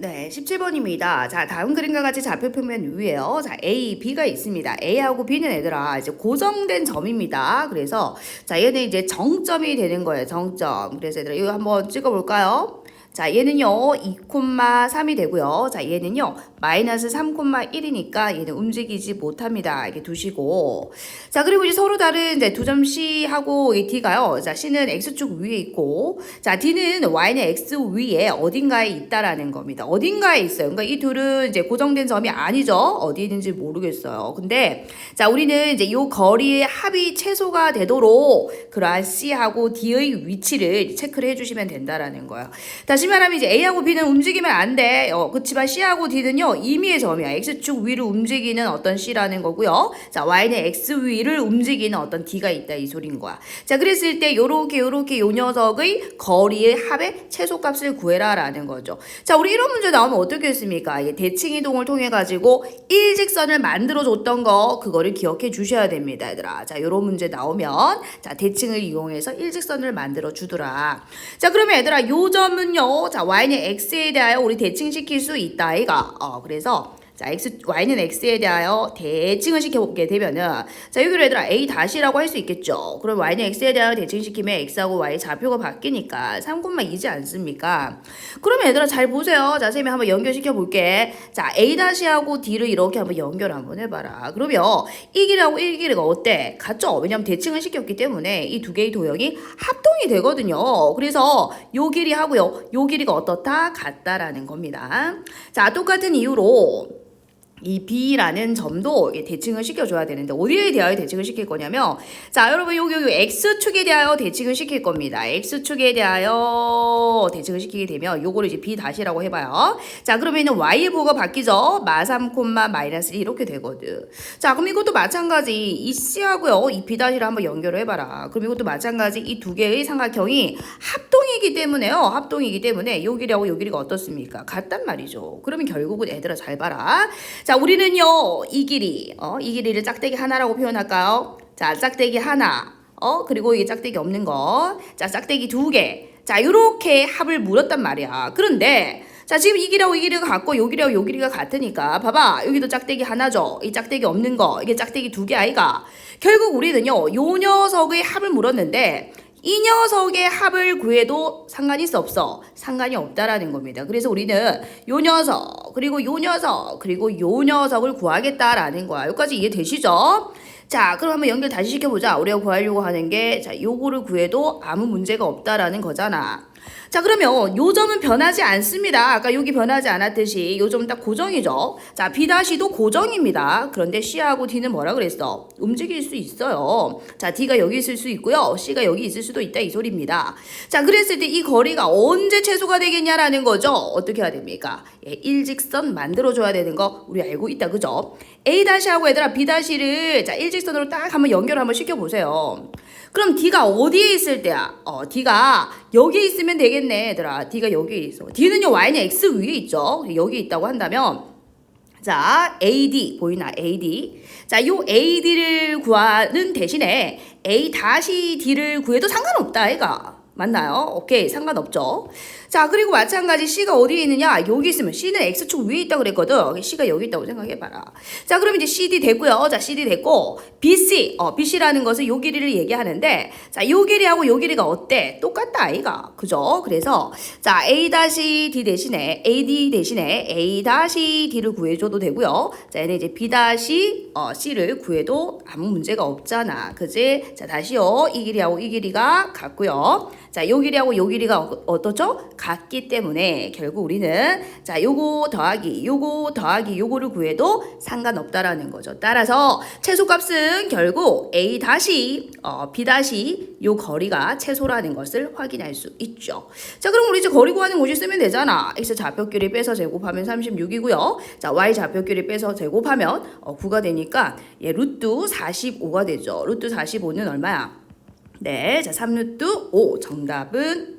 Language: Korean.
네, 17번입니다. 자, 다음 그림과 같이 좌표 표면 위에요. 자, A, B가 있습니다. A하고 B는 얘들아, 이제 고정된 점입니다. 그래서, 자, 얘는 이제 정점이 되는 거예요. 정점. 그래서 얘들아, 이거 한번 찍어볼까요? 자, 얘는요, 2,3이 되고요. 자, 얘는요, 마이너스 3,1이니까 얘는 움직이지 못합니다. 이렇게 두시고. 자, 그리고 이제 서로 다른 이제 두 점 C하고 이 D가요. 자, C는 X축 위에 있고, 자, D는 Y는 X 위에 어딘가에 있다라는 겁니다. 어딘가에 있어요. 그러니까 이 둘은 이제 고정된 점이 아니죠. 어디 있는지 모르겠어요. 근데, 자, 우리는 이제 요 거리의 합이 최소가 되도록 그러한 C하고 D의 위치를 체크를 해주시면 된다라는 거예요. 다시 말하면 이제 A하고 B는 움직이면 안 돼. 어, 그렇지만 C하고 D는요, 임의의 점이야. X축 위를 움직이는 어떤 C라는 거고요. 자, Y는 X 위를 움직이는 어떤 D가 있다. 이 소린 거야. 자, 그랬을 때 요렇게 요렇게 요 녀석의 거리의 합의 최소값을 구해라라는 거죠. 자, 우리 이런 문제 나오면 어떻게 했습니까? 이게 대칭 이동을 통해 가지고 일직선을 만들어 줬던 거 그거를 기억해 주셔야 됩니다, 얘들아. 자, 요런 문제 나오면 자, 대칭을 이용해서 일직선을 만들어 주더라. 자, 그러면 얘들아, 요 점은요. 자, y는 x에 대하여 우리 대칭시킬 수 있다, 아이가. 어, 그래서 자, x, y는 x에 대하여 대칭을 시켜보게 되면은, 자, 여기로 얘들아, a 다시라고 할 수 있겠죠. 그럼 y는 x에 대하여 대칭시키면 x하고 y 좌표가 바뀌니까 3,2지 않습니까? 그러면 얘들아, 잘 보세요. 자, 쌤이 한번 연결시켜 볼게. 자, a 다시하고 d를 이렇게 한번 연결 한번 해봐라. 그러면 이 길이하고 이 길이가 어때? 같죠? 왜냐면 대칭을 시켰기 때문에 이 두 개의 도형이 합동이 되거든요. 그래서 요 길이 하고요. 요 길이가 어떻다? 같다라는 겁니다. 자, 똑같은 이유로 이 B라는 점도 대칭을 시켜줘야 되는데 어디에 대하여 대칭을 시킬 거냐면 자 여러분 여기 여기 X축에 대하여 대칭을 시킬 겁니다. X축에 대하여 대칭을 시키게 되면 요거를 이제 B 다시라고 해봐요. 자 그러면은 Y의 부호가 바뀌죠. 마3 콤마 마이너스 1 이렇게 되거든. 자 그럼 이것도 마찬가지 이 C하고요 이 B 다시를 한번 연결을 해봐라. 그럼 이것도 마찬가지 이 두 개의 삼각형이 합동이기 때문에요. 합동이기 때문에 요 길이가 어떻습니까? 같단 말이죠. 그러면 결국은 애들아 잘 봐라. 자, 우리는요, 이 길이, 어, 이 길이를 짝대기 하나라고 표현할까요? 자, 짝대기 하나, 어, 그리고 이게 짝대기 없는 거. 자, 짝대기 두 개. 자, 요렇게 합을 물었단 말이야. 그런데, 자, 지금 이 길이하고 이 길이가 같고, 요 길이하고 요 길이가 같으니까, 봐봐. 여기도 짝대기 하나죠? 이 짝대기 없는 거. 이게 짝대기 두 개 아이가. 결국 우리는요, 요 녀석의 합을 물었는데, 이 녀석의 합을 구해도 상관이 없어? 상관이 없다라는 겁니다. 그래서 우리는 요 녀석, 그리고 요 녀석, 그리고 요 녀석을 구하겠다라는 거야. 여기까지 이해되시죠? 자, 그럼 한번 연결 다시 시켜보자. 우리가 구하려고 하는 게, 자, 요거를 구해도 아무 문제가 없다라는 거잖아. 자, 그러면 요 점은 변하지 않습니다. 아까 여기 변하지 않았듯이 요 점은 딱 고정이죠. 자, B-도 고정입니다. 그런데 C하고 D는 뭐라 그랬어? 움직일 수 있어요. 자, D가 여기 있을 수 있고요. C가 여기 있을 수도 있다 이 소리입니다. 자, 그랬을 때 이 거리가 언제 최소가 되겠냐라는 거죠. 어떻게 해야 됩니까? 예, 일직선 만들어줘야 되는 거 우리 알고 있다. 그죠? A-하고 얘들아 B-를 자, 일직선으로 딱 한번 연결 한번 시켜보세요. 그럼 D가 어디에 있을 때야? 어, D가 여기 있으면 되겠 네, 얘들아. D가 여기 있어. D는요, Y는 X 위에 있죠. 여기 있다고 한다면, 자, AD, 보이나? AD. 자, 요 AD를 구하는 대신에 A-D를 구해도 상관없다, 얘가. 맞나요? 오케이, 상관없죠. 자, 그리고 마찬가지 C가 어디에 있느냐? 여기 있으면 C는 X축 위에 있다고 그랬거든. C가 여기 있다고 생각해봐라. 자, 그럼 이제 CD 됐고요. 자, CD 됐고, BC, 어, BC라는 것은 요 길이를 얘기하는데, 자, 요 길이하고 요 길이가 어때? 똑같다, 아이가. 그죠? 그래서, 자, A-D 대신에, AD 대신에 A-D를 구해줘도 되고요. 자, 얘는 이제 B-C를 구해도 아무 문제가 없잖아. 그지? 자, 다시요. 이 길이하고 이 길이가 같고요. 자, 요 길이하고 요 길이가 어- 어떠죠? 같기 때문에 결국 우리는 자, 요거 더하기, 요거 더하기, 요거를 구해도 상관없다라는 거죠. 따라서 최소값은 결국 A 다시, 어, B 다시 요 거리가 최소라는 것을 확인할 수 있죠. 자, 그럼 우리 이제 거리 구하는 공식 쓰면 되잖아. X 좌표끼리 빼서 제곱하면 36이고요. 자, Y 좌표끼리 빼서 제곱하면 어, 9가 되니까 예, 루트 45가 되죠. 루트 45는 얼마야? 네, 자, 3루트 5. 정답은